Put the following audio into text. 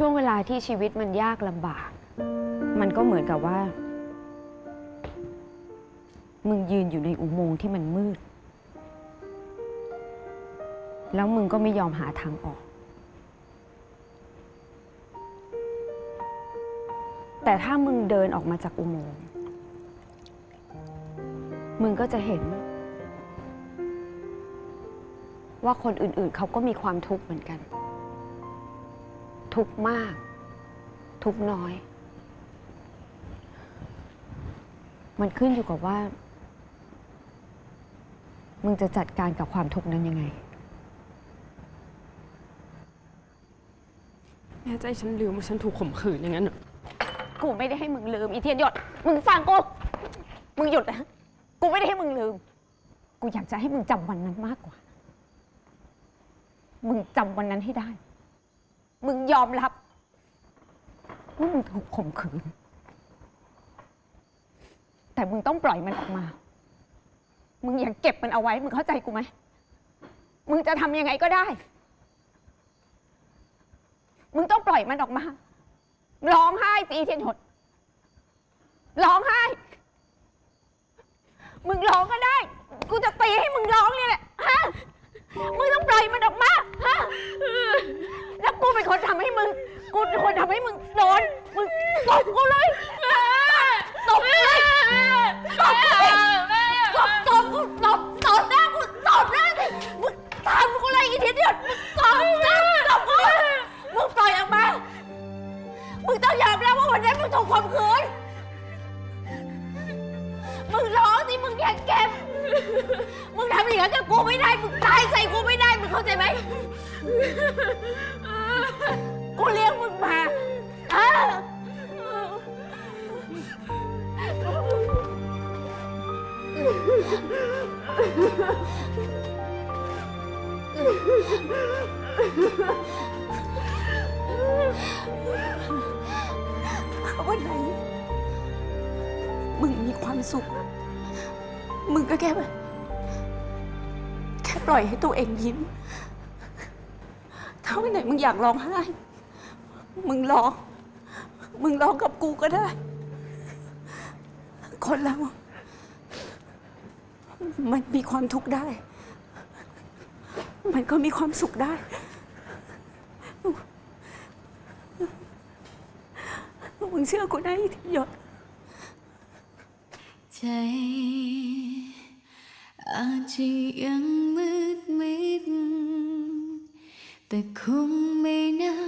ช่วงเวลาที่ชีวิตมันยากลำบาก มันก็เหมือนกับว่า มึงยืนอยู่ในอุโมงค์ที่มันมืด แล้วมึงก็ไม่ยอมหาทางออก แต่ถ้ามึงเดินออกมาจากอุโมงค์ มึงก็จะเห็น ว่าคนอื่นๆ เขาก็มีความทุกข์เหมือนกัน ทุกข์มาก ทุกข์น้อย มันขึ้นอยู่กับว่า มึงจะจัดการกับความทุกข์นั้นยังไง แม่ใจะให้ฉันลืมว่าฉันถูกข่มขืนอย่างนั้นเหรอกูไม่ได้ให้มึงลืมอีเทียนหยด มึงฟังกู มึงหยุดนะ กูไม่ได้ให้มึงลืม กูอยากจะให้มึงจำวันนั้นมากกว่า มึงจำวันนั้นให้ได้ มึงยอมรับว่ามึงถูกข่มขืน แต่มึงต้องปล่อยมันออกมา มึงอย่าเก็บมันเอาไว้ มึงเข้าใจกูไหม มึงจะทำยังไงก็ได้ มึงต้องปล่อยมันออกมา ร้องไห้ตีเทียนหด ร้องไห้ มึงร้องก็ได้ กูจะตีให้มึงร้องเนี่ยแหละ ฮะ มึงต้องปล่อยมันออกมา มึงต้องยอมรับว่าวันนั้มึงถูกข่มขืน มึงร้องสิมึงอยากเก็บ มึงทำอย่างนั้นกับกูไม่ได้ มึงตายใส่กูไม่ได้ มึงเข้าใจไหม กูเลี้ยงมึงมาอะ วันไหน มึงมีความสุข มึงก็แค่แบบแค่ปล่อยให้ตัวเองยิ้ม ถ้าวันไหนมึงอยากร้องไห้ มึงร้อง มึงร้องกับกูก็ได้ คนเรา มันมีความทุกข์ได้ มันก็มีความสุขได้ มึงเชื่อกูได้ทีหยดใจอาจจะยังมืดมิดแต่คงไม่นาน